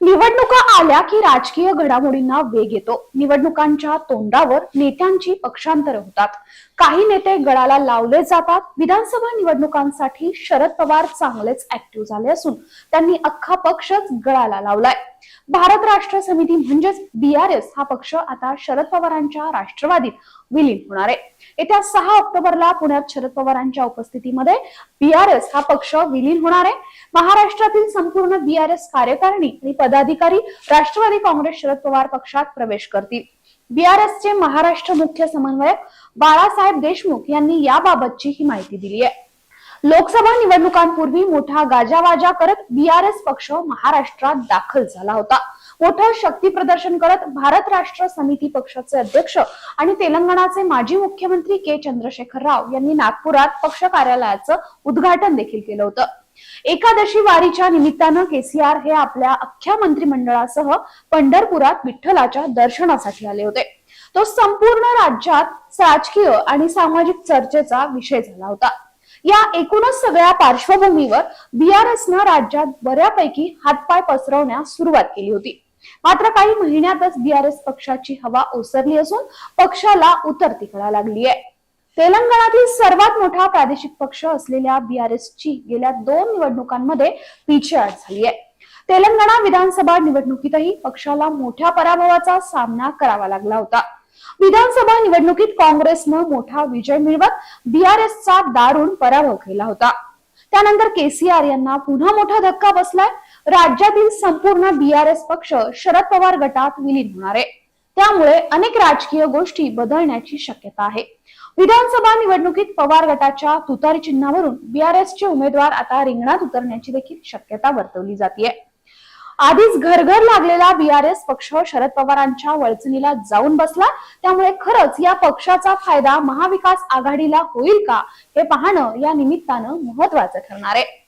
निवडणुका आल्या की राजकीय घडामोडींना वेग येतो. निवडणुकांच्या तोंडावर नेत्यांची पक्षांतर होतात. काही नेते गळाला लावले जातात. विधानसभा निवडणुकांसाठी शरद पवार चांगलेच ऍक्टिव्ह झाले असून त्यांनी अख्खा पक्षच गळाला लावलाय. भारत राष्ट्र समिती म्हणजेच बीआरएस हा पक्ष आता शरद पवारांच्या राष्ट्रवादीत विलीन होणार आहे. येत्या सहा ऑक्टोबरला पुण्यात शरद पवारांच्या उपस्थितीमध्ये बीआरएस हा पक्ष विलीन होणार आहे. महाराष्ट्रातील संपूर्ण बीआरएस कार्यकारिणी आणि पदाधिकारी राष्ट्रवादी काँग्रेस शरद पवार पक्षात प्रवेश करतील. बीआरएसचे महाराष्ट्र मुख्य समन्वयक बाळासाहेब देशमुख यांनी याबाबतची ही माहिती दिली आहे. लोकसभा निवडणुकांपूर्वी मोठा गाजावाजा करत बीआरएस पक्ष महाराष्ट्रात दाखल झाला होता. मोठं शक्ती प्रदर्शन करत भारत राष्ट्र समिती पक्षाचे अध्यक्ष आणि तेलंगणाचे माजी मुख्यमंत्री के चंद्रशेखर राव यांनी नागपुरात पक्ष कार्यालयाचं उद्घाटन देखील केलं होतं. एकादशी वारीच्या निमित्तानं केसीआर हे आपल्या अख्ख्या मंत्रिमंडळासह पंढरपुरात विठ्ठलाच्या दर्शनासाठी आले होते. तो संपूर्ण राज्यात राजकीय आणि सामाजिक चर्चेचा विषय झाला होता. या एकूणच सगळ्या पार्श्वभूमीवर बीआरएसनं राज्यात बऱ्यापैकी हातपाय पसरवण्यास सुरुवात केली होती. मात्र काही महिन्यातच बीआरएस पक्षाची हवा ओसरली असून पक्षाला उतरती कळा लागली आहे तेलंगणातील सर्वात मोठा प्रादेशिक पक्ष असलेल्या बीआरएस ची गेल्या दोन निवडणुकांमध्ये पिछेहाट झाली आहे. तेलंगणा विधानसभा निवडणुकीतही पक्षाला मोठ्या पराभवाचा सामना करावा लागला होता. विधानसभा निवडणुकीत काँग्रेसनं मोठा विजय मिळवत बीआरएसचा दारुण पराभव केला होता. त्यानंतर केसीआर यांना पुन्हा मोठा धक्का बसलाय. राज्यातील संपूर्ण बीआरएस पक्ष शरद पवार गटात विलीन होणार आहे. त्यामुळे अनेक राजकीय गोष्टी बदलण्याची शक्यता आहे. विधानसभा निवडणुकीत पवार गटाच्या तुतारी चिन्हावरून बीआरएसचे उमेदवार आता रिंगणात उतरण्याची देखील शक्यता वर्तवली जाते आधीच घरघर लागलेला बीआरएस पक्ष शरद पवारांच्या वळचणीला जाऊन बसला. त्यामुळे खरंच या पक्षाचा फायदा महाविकास आघाडीला होईल का हे पाहणं या निमित्तानं महत्वाचं ठरणार आहे.